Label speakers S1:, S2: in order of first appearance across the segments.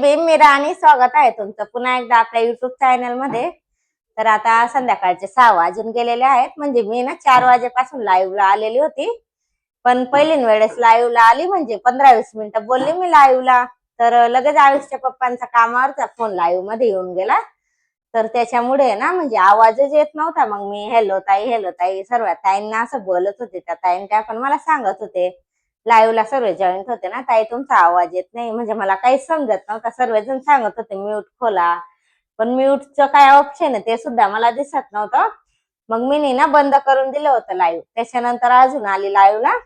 S1: भीम मी राणी. स्वागत आहे तुमचं पुन्हा एकदा आपल्या युट्यूब चॅनलमध्ये. तर आता संध्याकाळचे सहा वाजून गेलेले आहेत. म्हणजे मी ना चार वाजेपासून लाईव्हला ला आलेली होती. पण पहिली वेळेस लाईव्हला ला आली म्हणजे पंधरा वीस मिनिटं बोलली मी live ला. तर लगेच आयुषच्या पप्पांचा कामावरचा फोन लाईव्हमध्ये येऊन गेला. तर त्याच्यामुळे ना म्हणजे आवाजच येत नव्हता. मग मी हॅलो ताई हॅलो ताई. सर्व ताईंना असं बोलत होते. त्या ताईंच्या पण मला सांगत होते. लाईव्ह ला सर्व जॉईंट होते ना ताई तुमचा आवाज येत नाही. म्हणजे मला काही समजत नव्हता. सर्वजण सांगत होते म्यूट खोला. पण म्यूटचं काय ऑप्शन आहे ते सुद्धा मला दिसत नव्हतं. मग मी ना बंद करून दिलं होतं लाईव्ह त्याच्यानंतर अजून आली लाईव्हला ला.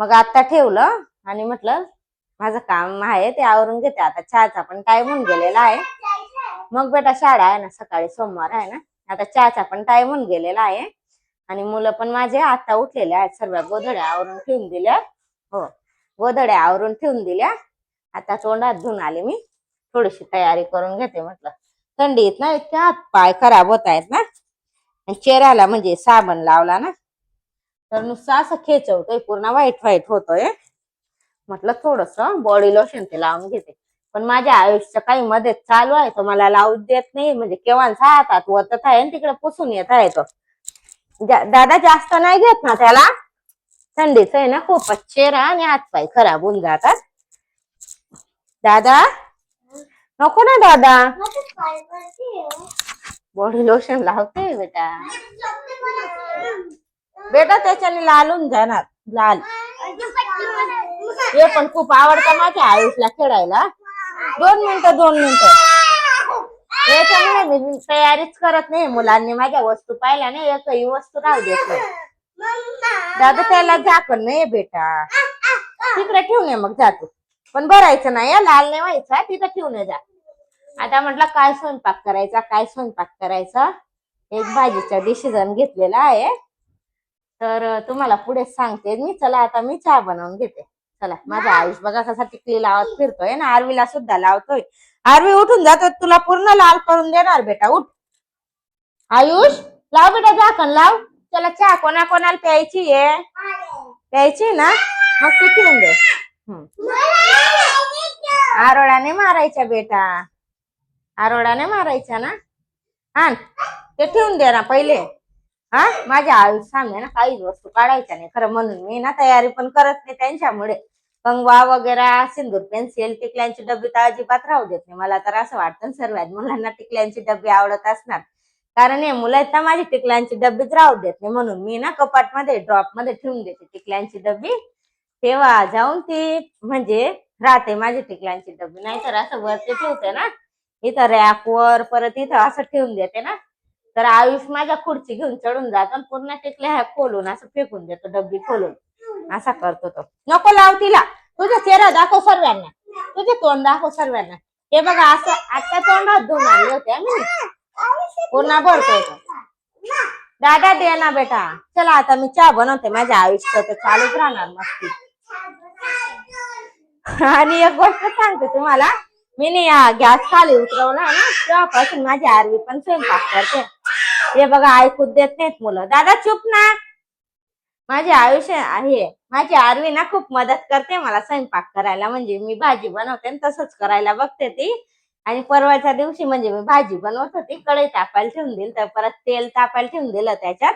S1: मग आता ठेवलं आणि म्हटलं माझं काम आहे ते आवरून घेते. आता चहाचा पण टाइम होऊन गेलेला आहे. मग बेटा शाळा आहे ना सकाळी सोमवार आहे ना. आता चहाचा पण टाइम होऊन गेलेला आहे. आणि मुलं पण माझे आता उठलेले आहेत सर्व गोधड्या आवरून ठेवून दिल्या. हो. गोधड्या आवरून ठेवून दिल्या. आता तोंडात धुवून आले मी. थोडीशी तयारी करून घेते म्हटलं. थंडीत ना इतके हात पाय खराब होत आहेत ना. चेहऱ्याला म्हणजे साबण लावला ना. तर नुसतं असं खेचवतोय पूर्ण वाईट वाईट होतोय. म्हटलं थोडस बॉडी लोशन ते लावून घेते. पण माझ्या आयुष्य काही मध्ये चालू आहे तो मला लावू देत नाही. म्हणजे केव्हाचा हातात वतत आहे तिकडे पुसून येत आहे तो. दादा जास्त नाही घेत ना त्याला? थंडीच आहे ना खूपच चेहरा आणि हातपाय खराब होऊन जातात. दादा? नको ना दादा. बॉडी लोशन लावते बेटा. बेटा त्याच्याने लालून जाणार. लाल. हे पण खूप आवडतं माझ्या आयुषला खेळायला. दोन मिनिटं दोन मिनिटं. याच्यामुळे मी तयारीच करत नाही मुलांनी. माझ्या वस्तू पाहिल्या नाही एकही वस्तू राहू देत नाही. दादा त्याला झाकण नाही बेटा. तिकडे ठेवून ये मग जातो पण भरायचं नाही हं, लाल नाही व्हायचा तिथं ठेवून ये जा. आता म्हटलं काय स्वयंपाक करायचा काय स्वयंपाक करायचा? एक भाजीचा डिसिजन घेतलेला आहे. तर अं, तुम्हाला पुढे सांगते मी. चला आता मी चहा बनवून घेते. चला माझा आयुष बघा कसा टिकली लावत फिरतोय ना. आरवीला सुद्धा लावतोय. आरवी उठून जातो तुला पूर्ण लाल करून देणार बेटा. उठ. आयुष लाव बेटा झाकण लाव. त्याला चहा कोणा कोणाला प्यायची आहे? प्यायची ना? मग ती ठेवून दे. हम्म. मारायच्या बेटा. आरोडाने मारायच्या ना? हा ते ठेवून दे ना पहिले. हा? माझ्या आयुष सामने ना काहीच वस्तू काढायच्या नाही. खरं म्हणून मी ना तयारी पण करत नाही त्यांच्यामुळे. कंगवा वगैरे सिंदूर पेन्सिल टिकल्यांची डब्बी तर अजिबात राहू देत नाही. मला तर असं वाटतं सर्वात मुलांना टिकल्यांची डब्बी आवडत असणार. कारण हे मुलं आहेत ना माझी टिकल्यांची डब्बीच राहू देत नाही. म्हणून मी ना कपाटमध्ये ड्रॉपमध्ये ठेवून देते टिकल्यांची डब्बी. तेव्हा जाऊन ती म्हणजे राहते माझी टिकल्यांची डब्बी. नाहीतर असं वरती ठेवते ना इथं रॅपवर परत इथं असं ठेवून देते ना. तर आयुष माझ्या खुर्ची घेऊन चढून जातो आणि पूर्ण टिकल्या ह्या खोलून असं फेकून देतो डब्बी खोलून. असा करतो तो. नको लाव तिला. तुझा चेहरा दाखव सर्वांना. तुझे तोंड दाखव सर्वांना. हे बघा असं आता तोंडात धुवून आणले होते आम्ही पूर्ण भरतोय तो? दादा दे ना बेटा. चला आता मी चहा बनवते. माझ्या आयुष्य तर चालूच राहणार मस्ती. आणि एक गोष्ट सांगते तुम्हाला. मी नी गॅस खाली उतरवला ना तेव्हापासून माझी आरवी पण स्वयंपाक करते. हे बघा ऐकूच देत नाहीत मुलं. दादा चुप ना. माझे आयुष्य आहे. माझी आरवी ना खूप मदत करते मला स्वयंपाक करायला. म्हणजे मी भाजी बनवते आणि तसंच करायला बघते ती. आणि परवाच्या दिवशी म्हणजे मी भाजी बनवत होती कढई तापायला ठेवून दिली तर परत तेल तापायला ठेवून दिलं त्याच्यात.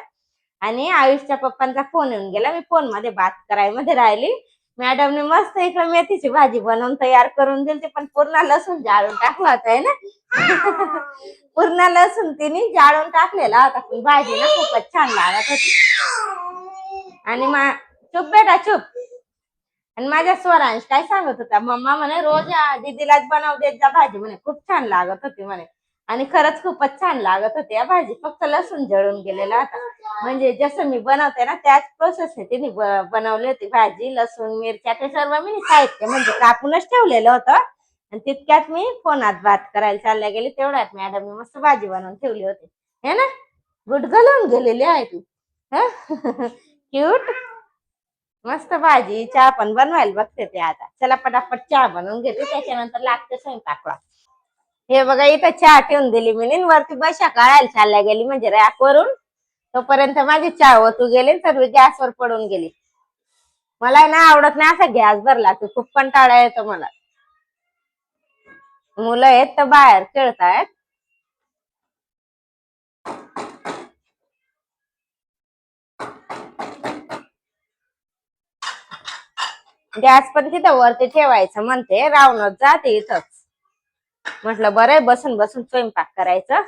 S1: आणि आयुषच्या पप्पांचा फोन येऊन गेला मी फोनमध्ये बात करायमध्ये राहिली. मॅडमने मस्त इकडे मेथीची भाजी बनवून तयार करून दिली पण पूर्ण लसूण जाळून टाकला होता आहे ना? पूर्ण लसूण तिने जाळून टाकलेला होता पण भाजी ना खूपच छान लागत होती. आणि मा चुप बेटा चुप. आणि माझ्या स्वरांश काय सांगत होता मम्मा म्हणे रोज या दीदीलाच बनव देत जा भाजी म्हणे. खूप छान लागत होती म्हणे. आणि खरंच खूपच छान लागत होती या भाजी. फक्त लसूण जळून गेलेला होता. म्हणजे जसं मी बनवते ना त्याच प्रोसेसने तिने बनवली होती भाजी लसूण मिरच्या ते सर्व मी साहित्य म्हणजे कापूनच ठेवलेलं होतं. आणि तितक्यात मी फोनात बात करायला चालल्या गेली. तेवढ्यात मी मस्त भाजी बनवून ठेवली होती. हे ना? गुटगलून गेलेली आहे ती. क्यूट मस्त भाजी चहा पण बनवायला बघते ते आता. चला पटापट चहा बनवून घेते त्याच्यानंतर लागते स्वयंपाकला हे बघा इथं चहा ठेवून दिली मी वरती बशा काढायला चालल्या गेली म्हणजे रॅक वरून. तोपर्यंत माझी चहा ओतू गेली सर्व गॅसवर पडून गेली. मला ना आवडत नाही असा गॅस भरला तू खूप कंटाळा येतो मला. मुलं आहेत तर बाहेर खेळतायत. गॅस पण तिथं वरती ठेवायचं म्हणते रावणच जाते इथंच. म्हटलं बरं बसून बसून स्वयंपाक करायचं.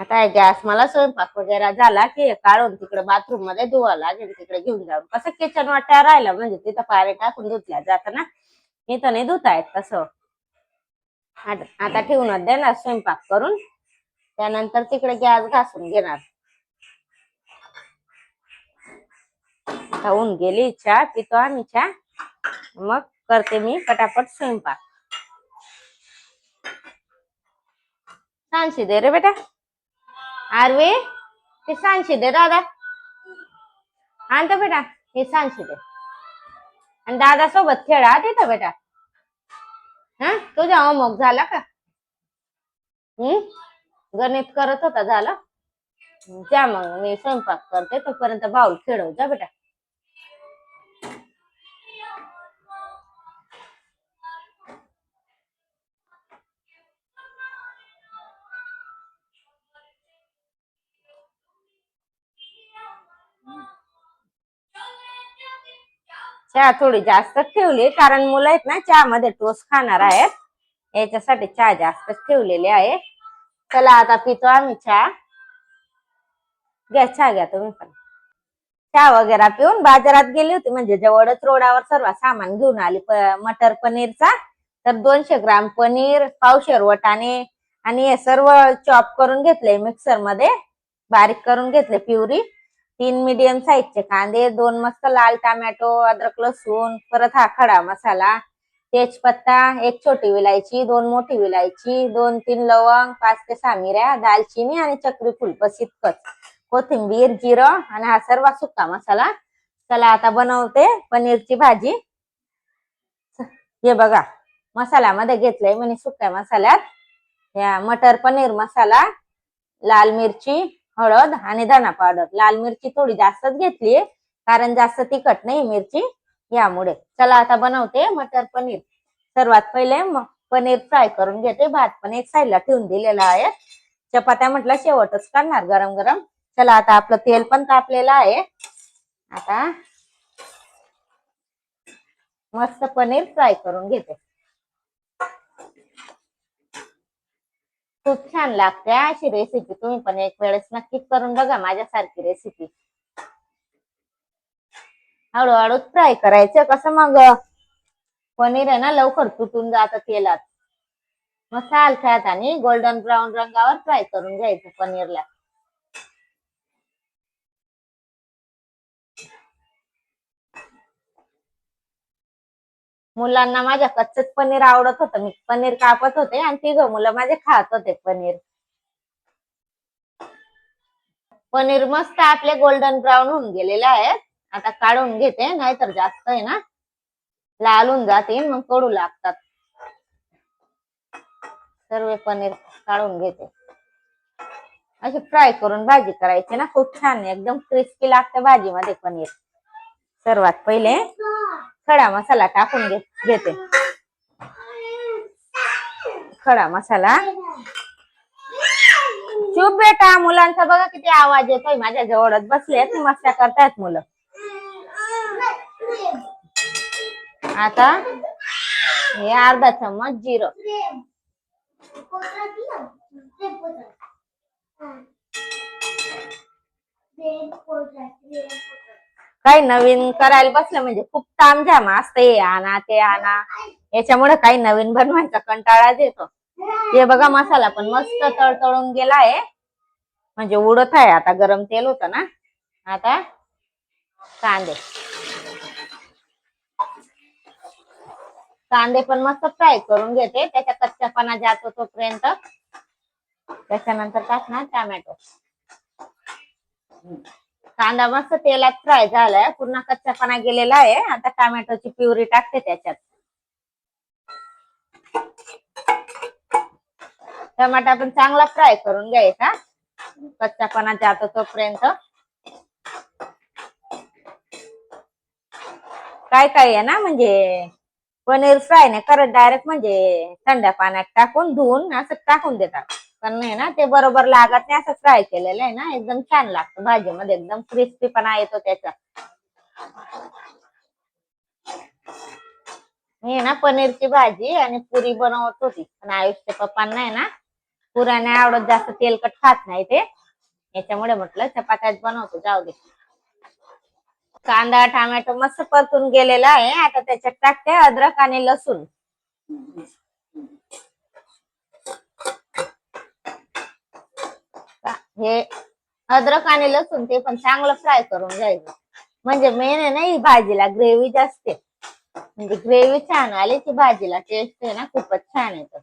S1: आता गॅस मला स्वयंपाक वगैरे झाला की काढून तिकडे बाथरूममध्ये धुवा लागेल तिकडे घेऊन जाऊन. कसं किचन वाट्या राहिलं म्हणजे तिथं पारे टाकून धुतल्या जात ना? इथं नाही धुता येत तसं. आता ठेवूनच देणार स्वयंपाक करून. त्यानंतर तिकडे गॅस घासून घेणार. होऊन गेली चहा पितो आम्ही चहा. मग करते मी पटापट स्वयंपाक. सांगशी दे रे बेटा. आरवे ते सांगशी दे दादा. आणतो बेटा हे सांगशी दे आणि दादा सोबत खेळा तिथं बेटा. हा? तुझा अमोक झाला का? हम्म? गणित करत होता झालं? जा मग मी स्वयंपाक करते तोपर्यंत बाऊल खेळव जा बेटा. चहा थोडी जास्तच ठेवली कारण मुलं आहेत ना चहा मध्ये टोस्ट खाणार आहेत. याच्यासाठी चहा जास्तच ठेवलेली आहे. चला आता पितो आम्ही चहा. घ्या चहा घ्या तुम्ही पण. चहा वगैरे पिऊन बाजारात गेली होती म्हणजे जवळच रोडावर सर्व सामान घेऊन आली मटर पनीरचा. तर दोनशे ग्राम पनीर पावशेर वटाणे आणि हे सर्व चॉप करून घेतले मिक्सरमध्ये बारीक करून घेतले प्युरी. तीन मीडियम साईजचे कांदे दोन मस्त लाल टोमॅटो अद्रक लसूण परत हा खडा मसाला तेजपत्ता एक छोटी विलायची दोन मोठी विलायची दोन तीन लवंग पाच ते सहा मिऱ्या दालचिनी आणि चक्री फुल बस इतकंच. कोथिंबीर जिरं आणि हा सर्व सुक्का मसाला. चला आता बनवते पनीरची भाजी. हे बघा मसाल्यामध्ये घेतलंय म्हणजे सुक्या मसाल्यात. या मटर पनीर मसाला लाल मिरची हळद आणि धना पावडर. लाल मिरची थोडी जास्तच घेतली कारण जास्त तिखट नाही मिरची यामुळे. चला आता बनवते मटर पनीर. सर्वात पहिले पनीर फ्राय करून घेते. भात पण एक साईडला ठेवून दिलेला आहे. चपात्या म्हटलं शेवटच करणार गरम गरम. चला आता आपलं तेल पण तापलेलं आहे. आता मस्त पनीर फ्राय करून घेते. खूप छान लागते अशी रेसिपी तुम्ही पण एक वेळेस नक्कीच करून बघा माझ्यासारखी रेसिपी हळूहळू फ्राय करायचं. कसं मग? पनीर आहे ना लवकर तुटून जात तेलात. मग साल आणि गोल्डन ब्राऊन रंगावर फ्राय करून घ्यायचं पनीरला. मुलांना माझ्या कच्चच पनीर आवडत होतं. मी पनीर कापत होते आणि तिघ मुलं माझे खात होते पनीर. पनीर मस्त आपले गोल्डन ब्राऊन होऊन गेलेले आहेत. आता काढून घेते नाहीतर जास्त आहे ना. लाल होऊन जाते मग कडू लागतात. सर्व पनीर काढून घेते. अशी फ्राय करून भाजी करायची ना खूप छान एकदम क्रिस्पी लागते भाजीमध्ये पनीर. सर्वात पहिले खडा मसाला टाकून घेते. खडा मसाला. चूप बेटा मुलांचा बघा किती आवाज येतोय. माझ्या जवळच बसलेत मस्त्या करतायत मुलं. आता हे अर्धा चम्मच जिरं. काही नवीन करायला बसलं म्हणजे खूप तामझाम असतं हे आणा ते आणा. याच्यामुळे काही नवीन बनवायचा कंटाळा येतो. हे बघा मसाला पण मस्त तळतळून गेला आहे म्हणजे उडत आहे. आता गरम तेल होतं ना. आता कांदे. कांदे पण मस्त फ्राय करून घेते. त्याच्या कच्च्यापणा जातो तोपर्यंत. त्याच्यानंतर टाकणार टोमॅटो. कांदा मस्त तेलात फ्राय झालाय पूर्ण कच्चापणा गेलेला आहे. आता टोमॅटोची प्युरी टाकते त्याच्यात. टमाटा पण चांगला फ्राय करून घ्यायचा. कच्चापणा जातो तोपर्यंत. काय काय आहे ना म्हणजे पनीर फ्राय नाही करत डायरेक्ट म्हणजे थंड पाण्यात टाकून धुवून असं टाकून देतात. पण नाही ना ते बरोबर लागत नाही असं फ्राय केलेलं आहे ना एकदम छान लागतं भाजीमध्ये एकदम क्रिस्पी पणा येतो त्याचा. मी ना पनीरची भाजी आणि पुरी बनवत होती पण आयुषच्या पप्पांना आहे ना पुराने आवडत जास्त तेलकट खात नाही ते. याच्यामुळे म्हटलं चपात्याच बनवतो जाऊ दे. कांदा टोमॅटो मस्त परतून गेलेला आहे आता त्याच्यात टाकते अद्रक आणि लसूण. हे अद्रक आणि लसूण ते पण चांगलं फ्राय करून घ्यायचं. म्हणजे मेन आहे ना ही भाजीला ग्रेव्ही जास्त म्हणजे ग्रेव्ही छान आली की भाजीला टेस्ट आहे ना खूपच छान येत.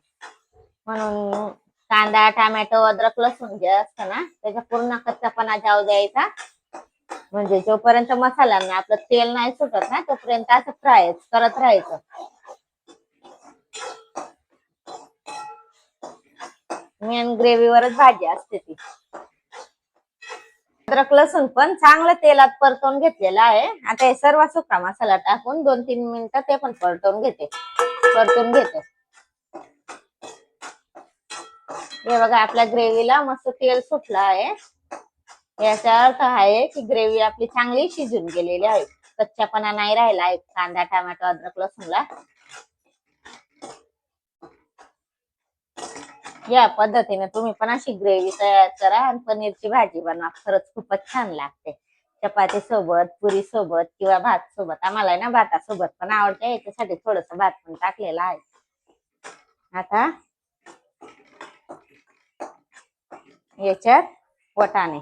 S1: म्हणून कांदा टोमॅटो अद्रक लसूण जे असतं ना त्याचा पूर्ण कच्चापणा जाऊ द्यायचा. म्हणजे जोपर्यंत मसाल्यांना आपलं तेल नाही सुटत ना तोपर्यंत असं फ्राय करत राहायचं. मेन ग्रेव्हीवरच भाजी असते ती. अद्रक लसूण पण चांगलं तेलात परतवून घेतलेलं आहे. आता हे सर्व सुका मसाला टाकून दोन तीन मिनिटं ते पण परतवून घेते. परतून घेते. हे बघा आपल्या ग्रेव्हीला मस्त तेल सुटलं आहे. याचा अर्थ आहे की ग्रेव्ही आपली चांगली शिजून गेलेली आहे. कच्चापणा नाही राहिला आहे कांदा टोमॅटो अद्रक लसूणला. या पद्धतीने तुम्ही पण अशी ग्रेव्ही तयार करा आणि पनीरची भाजी बनवा. खरंच खूपच छान लागते. चपाती सोबत पुरी सोबत किंवा भात सोबत. आम्हाला ना भातासोबत पण आवडते. याच्यासाठी थोडस भात पण टाकलेला आहे. आता याच्यात वटाणे.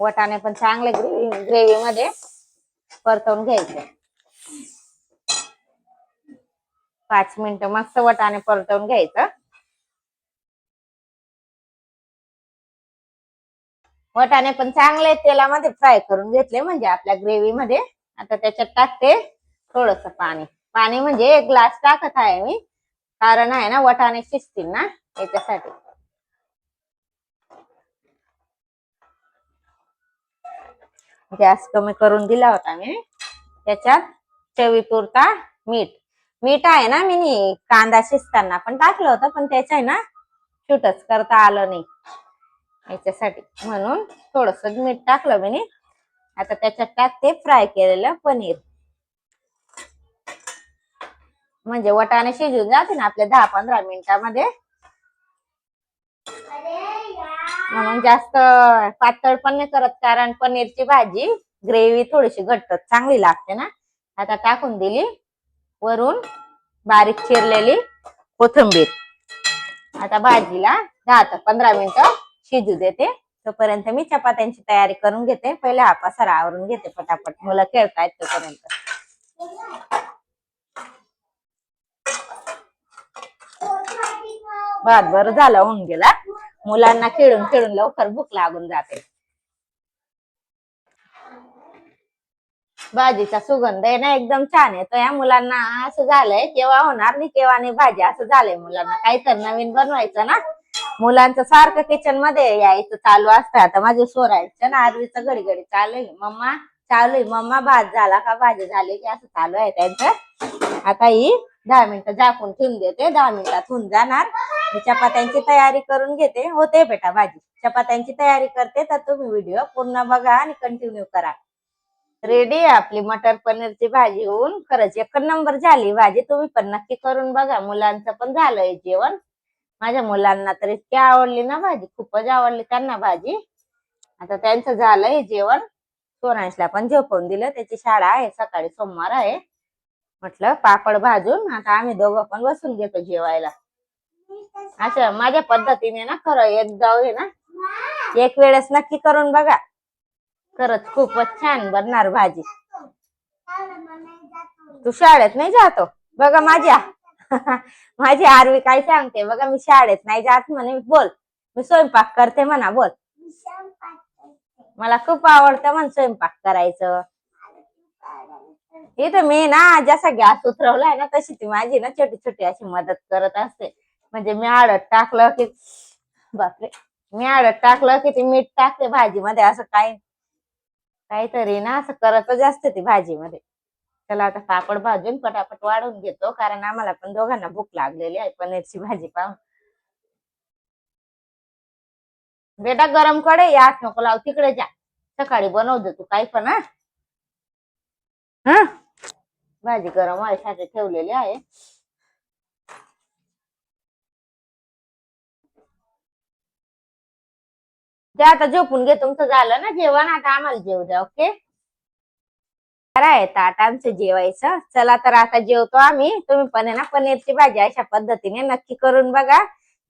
S1: वटाणे पण चांगले ग्रेव्ही ग्रेव्ही मध्ये परतवून घ्यायचे. पाच मिनिटं मस्त वटाने परतवून घ्यायचं. वटाणे पण चांगले तेलामध्ये फ्राय करून घेतले म्हणजे आपल्या ग्रेव्ही मध्ये. आता त्याच्यात टाकते थोडस पाणी. पाणी म्हणजे एक ग्लास टाकत आहे मी कारण आहे ना वटाणे शिजतील ना याच्यासाठी. गॅस कमी करून दिला होता मी. त्याच्यात चवीपुरता मीठ. मीठ आहे ना मी कांदा शिजताना पण टाकलं होतं पण त्याचं आहे ना शूटच करता आलं नाही. याच्यासाठी म्हणून थोडस मीठ टाकलं मी आता त्याच्यात टाकते फ्राय केलेलं पनीर. म्हणजे वटाने शिजून जाते ना आपल्या दहा पंधरा मिनिटामध्ये. म्हणून जास्त पातळ पण नाही करत कारण पनीरची भाजी ग्रेव्ही थोडीशी घट्ट चांगली लागते ना. आता टाकून दिली. वरून बारीक चिरलेली कोथिंबीर. आता भाजीला दहा ते पंधरा मिनिटं शिजू देते. तोपर्यंत मी चपात्यांची तयारी करून घेते. पहिले हा पसारा आवरून घेते पटापट. मुलं खेळतायत तोपर्यंत. भात बरं झालं होऊन गेला. मुलांना खेळून खेळून लवकर भूक लागून जाते. भाजीचा सुगंध आहे ना एकदम छान येतो या मुलांना असं झालंय केव्हा होणार नाही केव्हा नाही भाजी असं झालंय मुलांना. काही तर नवीन बनवायचं ना. मुलांचं सारखं किचनमध्ये यायचं चालू असतं. आता माझे सोरायचं ना आरवीचं घडी घडी चालू आहे. मम्मा चालू आहे. मम्मा भात झाला का? भाजी झाली की असं चालू आहे त्यांचं. आता ही दहा मिनिटं झाकून ठेवून देते. दहा मिनिटात होऊन जाणार. मी चपात्यांची तयारी करून घेते. होते बेटा भाजी. चपात्यांची तयारी करते. तर तुम्ही व्हिडिओ पूर्ण बघा आणि कंटिन्यू करा. रेडी आहे आपली मटर पनीरची भाजी होऊन खरंच एक नंबर झाली. भाजी तुम्ही पण नक्की करून बघा. मुलांचं पण झालंय जेवण. माझ्या मुलांना तर इतकी आवडली ना भाजी. खूपच आवडली त्यांना भाजी. आता त्यांचं झालंय जेवण. सोनांशला पण झोपवून दिलं. त्याची शाळा आहे. सकाळी सोमवार आहे. म्हटलं पापड भाजून आता आम्ही दोघं पण बसून घेतो जेवायला. असं माझ्या पद्धतीने ना खरं एक जाऊ ना. एक वेळेस नक्की करून बघा. खरंच खूपच छान बनणार भाजी. तू शाळेत नाही जातो? बघा माझ्या. माझी आरवी काय सांगते? बघा मी शाळेत नाही जात म्हणे बोल. मी स्वयंपाक करते म्हणा बोल. मला खूप आवडतं म्हण स्वयंपाक करायचं. इथं मी ना जसा गॅस उतरवलाय ना तशी ती माझी ना छोटी छोटी अशी मदत करत असते. म्हणजे मी आडत टाकलं की बापरे. मी आडत टाकलं की ती मीठ टाकते भाजीमध्ये असं काही काहीतरी ना असं करतच असते ती भाजीमध्ये. चला आता पापड भाजून पटापट वाढून घेतो कारण आम्हाला पण दोघांना भूक लागलेली आहे पनीरची भाजी पाहून. बेटा गरमकडे यात नको लाव तिकडे जा. सकाळी बनवतो तू काही पण हा. हं? भाजी गरम व्हायसाठी ठेवलेली आहे. ते आता झोपून घे तुमचं झालं ना जेवण आता आम्हाला जेवू द्या ओके? बरं आता आता आमचं जेवायचं. चला तर आता जेवतो आम्ही. तुम्ही पण आहे ना पनीरची भाजी अशा पद्धतीने नक्की करून बघा.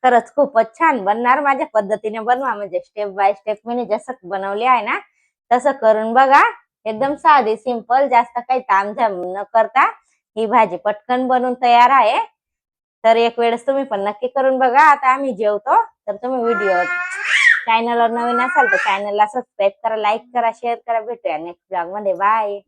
S1: खरंच खूपच छान बनणार माझ्या पद्धतीने बनवा. म्हणजे स्टेप बाय स्टेप मी जसं बनवले आहे ना तसं करून बघा. एकदम साधी सिंपल जास्त काही तामझाम न करता ही भाजी पटकन बनवून तयार आहे. तर एक वेळेस तुम्ही पण नक्की करून बघा. आता आम्ही जेवतो. तर तुम्ही व्हिडिओ चॅनलवर नवीन असाल तर चॅनलला सबस्क्राईब करा लाईक करा शेअर करा. भेटूया नेक्स्ट ब्लॉगमध्ये. बाय